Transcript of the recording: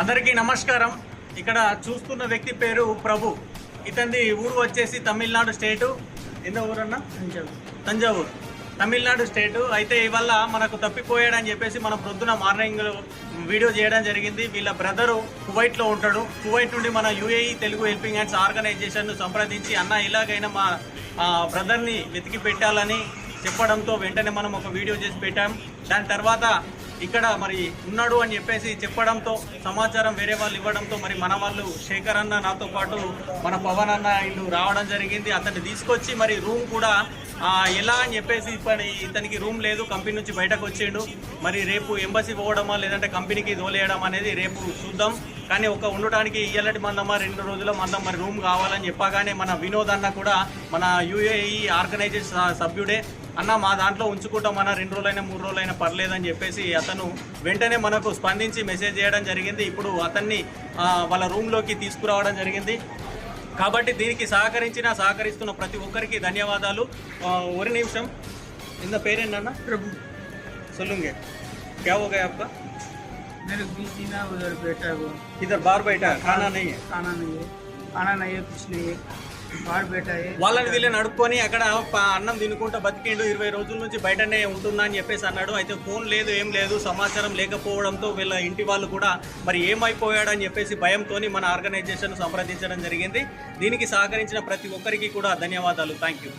అందరికీ నమస్కారం. ఇక్కడ చూస్తున్న వ్యక్తి పేరు ప్రభు. ఇతని ఊరు వచ్చేసి తమిళనాడు స్టేటు. ఎన్నో ఊరన్నా? తంజావూరు. తమిళనాడు స్టేటు. అయితే ఇవల్ల మనకు తప్పిపోయాడని చెప్పేసి మనం ప్రొద్దున మార్నింగ్ వీడియో చేయడం జరిగింది. వీళ్ళ బ్రదరు కువైట్లో ఉంటాడు. కువైట్ నుండి మన యూఏఈ తెలుగు హెల్పింగ్ హ్యాండ్స్ ఆర్గనైజేషన్ను సంప్రదించి అన్న ఇలాగైనా మా బ్రదర్ని వెతికి పెట్టాలని చెప్పడంతో వెంటనే మనం ఒక వీడియో చేసి పెట్టాం. దాని తర్వాత ఇక్కడ మరి ఉన్నాడు అని చెప్పేసి చెప్పడంతో సమాచారం వేరే వాళ్ళు ఇవ్వడంతో మరి మన వాళ్ళు శేఖర్ అన్న నాతో పాటు మన పవన్ అన్న ఇల్లు రావడం జరిగింది. అతన్ని తీసుకొచ్చి మరి రూమ్ కూడా ఎలా అని చెప్పేసి ఇప్పుడు ఇతనికి రూమ్ లేదు కంపెనీ నుంచి బయటకు వచ్చేయండు మరి రేపు ఎంబసీ పోవడమా లేదంటే కంపెనీకి తోలేయడం అనేది రేపు చూద్దాం. కానీ ఒక ఉండటానికి ఇయ్యలటి మందమా రెండు రోజుల మందం మరి రూమ్ కావాలని చెప్పగానే మన వినోద్ అన్న కూడా మన యూఏఈ ఆర్గనైజేషన్ సభ్యుడే. అన్న మా దాంట్లో ఉంచుకుంటాం అన్న రెండు రోజులైనా మూడు రోజులైనా పర్లేదని చెప్పేసి అతను వెంటనే మనకు స్పందించి మెసేజ్ చేయడం జరిగింది ఇప్పుడు అతన్ని ఆ, వాళ్ళ రూమ్లోకి తీసుకురావడం జరిగింది కాబట్టి దీనికి సహకరించిన సహకరిస్తున్న ప్రతి ఒక్కరికి ధన్యవాదాలు ఆ, ఒక నిమిషం ఇంత పేరేంటన్నా प्रभु సొల్లుంగే क्या हो गया आपका मेरे बीजी ना उधर बैठा है वो इधर बाहर बैठा है खाना नहीं है खाना नहीं है खाना नहीं है कुछ नहीं है बाहर बैठा है వాళ్ళని వీళ్ళని అడుక్కొని అక్కడ అన్నం తినుకుంటా బతికిండు. ఇరవై రోజుల నుంచి బయటనే ఉంటుందా అని చెప్పేసి అన్నాడు. అయితే ఫోన్ లేదు ఏం లేదు సమాచారం లేకపోవడంతో వీళ్ళ ఇంటి వాళ్ళు కూడా మరి ఏమైపోయాడని చెప్పేసి భయంతో మన ఆర్గనైజేషన్ సంప్రదించడం జరిగింది. దీనికి సహకరించిన ప్రతి ఒక్కరికి కూడా ధన్యవాదాలు. Thank you